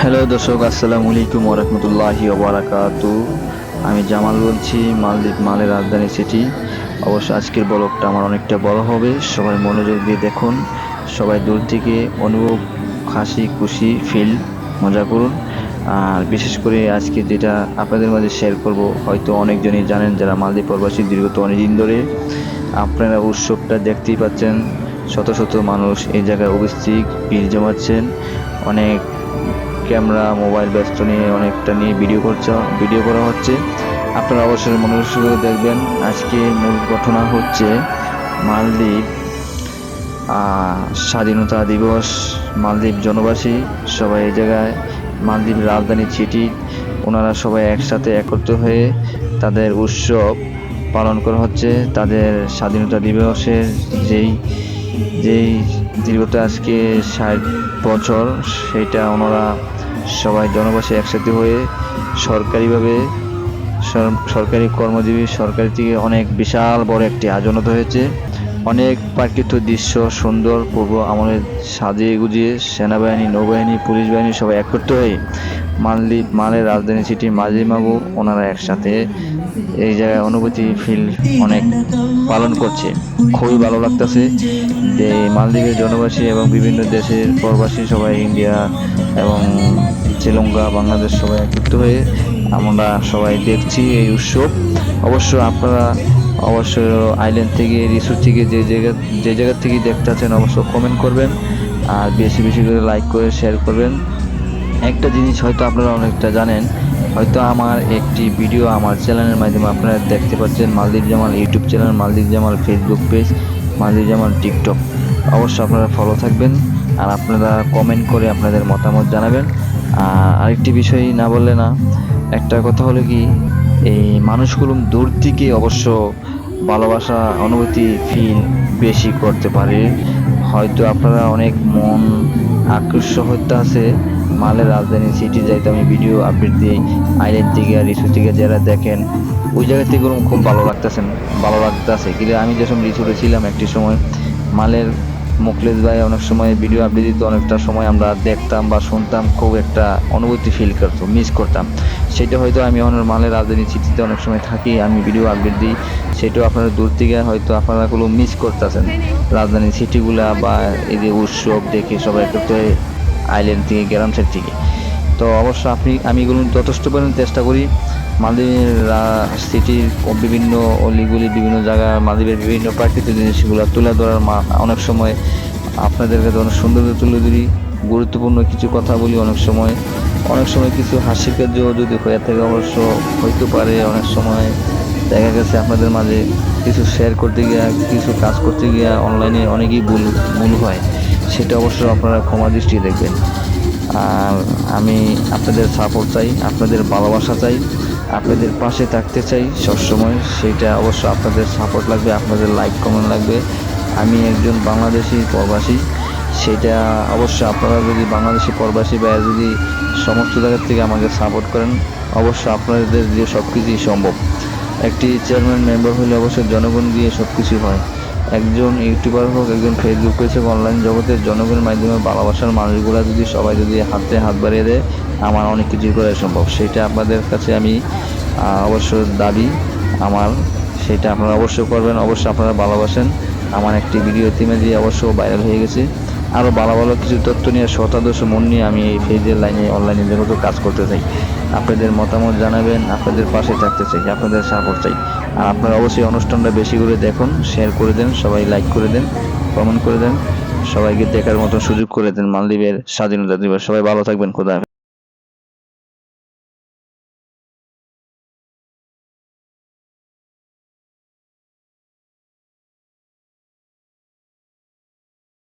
Hello দর্শক, আসসালামু আলাইকুম ওরহমতুল্লাহি ওবরাকাতু আমি জামাল বলছি, মালদ্বীপ মালের রাজধানী সিটি। অবশ্য আজকের ব্লগটা আমার অনেকটা বড় হবে, সবাই মনোযোগ দিয়ে দেখুন। সবাই দূর থেকে অনুভব, হাসি, খুশি ফিল মজা করুন। আর বিশেষ করে আজকে যেটা আপনাদের মাঝে শেয়ার করব, হয়তো অনেকজনই জানেন যারা মালদ্বীপ প্রবাসী দীর্ঘত অনেকদিন ধরে, আপনারা উৎসবটা দেখতেই পাচ্ছেন। শত শত মানুষ এই জায়গায় উপস্থিত, ভিড় জমাচ্ছেন। অনেক ক্যামেরা, মোবাইল ব্যস্ত নিয়ে অনেকটা নিয়ে ভিডিও করছে। ভিডিও করা হচ্ছে। আপনারা অবশ্যই মনোযোগ করে দেখবেন। আজকে মূল ঘটনা হচ্ছে মালদ্বীপ স্বাধীনতা দিবস, মালদ্বীপ জনবাসী সবাই এই জায়গায়, মালদ্বীপ রাজধানী সিটি ওনারা সবাই একসাথে একত্র হয়ে তাদের উৎসব পালন করা হচ্ছে। তাদের স্বাধীনতা দিবসের যেই যেই দীর্ঘত আজকে ষাট বছর সেটা ওনারা সবাই জনবাসী একসাথে হয়ে সরকারিভাবে সরকারি কর্মজীবী সরকারি থেকে অনেক বিশাল বড় একটি আয়োজনত হয়েছে। অনেক প্রাকৃত দৃশ্য, সুন্দর, পূর্ব আমাদের সাজিয়ে গুজিয়ে সেনাবাহিনী, নৌবাহিনী, পুলিশ বাহিনী সবাই একত্র হয়ে মালদ্বীপ মালের রাজধানী সিটি মাঝিমাগু ওনারা একসাথে এই জায়গায় অনুভূতি ফিল অনেক পালন করছে। খুবই ভালো লাগতেছে। যে মালদ্বীপের জনবাসী এবং বিভিন্ন দেশের প্রবাসী সবাই ইন্ডিয়া এবং শ্রীলঙ্কা, বাংলাদেশ সবাই একত্রিত হয়ে আমরা সবাই দেখছি এই উৎসব। অবশ্য আপনারা অবশ্য আইল্যান্ড থেকে রিসোর্ট থেকে যে জায়গা যে জায়গা থেকে দেখতে আছেন অবশ্য কমেন্ট করবেন। আর বেশি বেশি করে লাইক করে শেয়ার করবেন। একটা জিনিস হয়তো আপনারা অনেকটা জানেন, হয়তো আমার একটি ভিডিও আমার চ্যানেলের মাধ্যমে আপনারা দেখতে পাচ্ছেন Maldives Jamal YouTube channel Maldives Jamal Facebook page Maldives Jamal TikTok অবশ্যই আপনারা ফলো থাকবেন আর আপনারা কমেন্ট করে আপনাদের মতামত জানাবেন। আর আরেকটি বিষয় না বললে না, একটা কথা হলো কি, এই মানুষগুলো দূর থেকে অবশ্য ভালোবাসা, অনুভূতি ফিল বেশি করতে পারে। হয়তো আপনারা অনেক মন আকৃষ্ট হতে আছে মালের রাজধানী সিটি যাইতে আমি ভিডিও আপডেট দিই আইল্যান্ড থেকে আর রিসু থেকে যারা দেখেন, ওই জায়গা থেকে ওরকম খুব ভালো লাগতেছেন ভালো লাগতেছে। কিন্তু আমি যখন রিসুটে ছিলাম একটি সময়, মালের মুখলেশ ভাই অনেক সময় ভিডিও আপডেট দিত, অনেকটা সময় আমরা দেখতাম বা শুনতাম, খুব একটা অনুভূতি ফিল করতো মিস করতাম। সেটা হয়তো আমি অনেক মালের রাজধানী সিটিতে অনেক সময় থাকি, আমি ভিডিও আপডেট দিই, সেটাও আপনারা দূর থেকে হয়তো আপনারা গুলো মিস করতেছেন। রাজধানী সিটিগুলা বা এই যে উৎসব দেখে সবাই একত্র আইল্যান্ড থেকে গ্রাম সাইড থেকে। তো অবশ্য আপনি, আমি এগুলো যথেষ্ট পরিমাণ চেষ্টা করি। মালদ্বীপের সিটির বিভিন্ন অলিগুলি, বিভিন্ন জায়গা, মালদ্বীপের বিভিন্ন প্রাকৃতিক জিনিসগুলো তুলে ধরার অনেক সময় আপনাদের কাছে অনেক সুন্দর তুলে ধরি, গুরুত্বপূর্ণ কিছু কথা বলি অনেক সময়। অনেক সময় কিছু হাসির কার্য যদি হয়ে থাকে, অবশ্য হইতে পারে অনেক সময়। দেখা গেছে আপনাদের মাঝে কিছু শেয়ার করতে গিয়া, কিছু কাজ করতে গিয়া অনলাইনে অনেকই ভুল ভুল হয়। সেটা অবশ্য আপনারা ক্ষমা দৃষ্টি দেখবেন। আর আমি আপনাদের সাপোর্ট চাই, আপনাদের ভালোবাসা চাই, আপনাদের পাশে থাকতে চাই সবসময়। সেইটা অবশ্য আপনাদের সাপোর্ট লাগবে, আপনাদের লাইক কমেন্ট লাগবে। আমি একজন বাংলাদেশি প্রবাসী, সেটা অবশ্য আপনারা যদি বাংলাদেশি প্রবাসী বা যদি সমস্ত জায়গার থেকে আমাকে সাপোর্ট করেন, অবশ্য আপনাদের দিয়ে সব কিছুই সম্ভব। একটি চেয়ারম্যান মেম্বার হলে অবশ্যই জনগণ দিয়ে সব কিছু হয়। একজন ইউটিউবার হোক, একজন ফেসবুক পেজ হোক অনলাইন জগতের জনগণের মাধ্যমে ভালোবাসার মানুষগুলো যদি সবাই যদি হাতে হাত বাড়িয়ে দেয়, আমার অনেক কিছুই করা সম্ভব। সেটা আপনাদের কাছে আমি অবশ্য দাবি। আমার সেটা আপনারা অবশ্যই করবেন, অবশ্যই আপনারা ভালোবাসেন। আমার একটি ভিডিও ইতিমধ্যে দিয়ে অবশ্য ভাইরাল হয়ে গেছে। আরও ভালো ভালো কিছু তথ্য নিয়ে শতাদশ মন নিয়ে আমি এই ফেজের লাইনে অনলাইনে জগতে কাজ করতে চাই। আপনাদের মতামত জানাবেন, আপনাদের পাশে থাকতে চাই, আপনাদের সাপোর্ট চাই আর আপনারা অবশ্যই অনুষ্ঠানটা বেশি করে দেখুন শেয়ার করে দেন, সবাই লাইক করে দেন কমেন্ট করে দেন, সবাইকে দেখার মতো সুযোগ করে দেন মালদ্বীপের স্বাধীনতা দিবস সবাই ভালো থাকবেন, খোদা।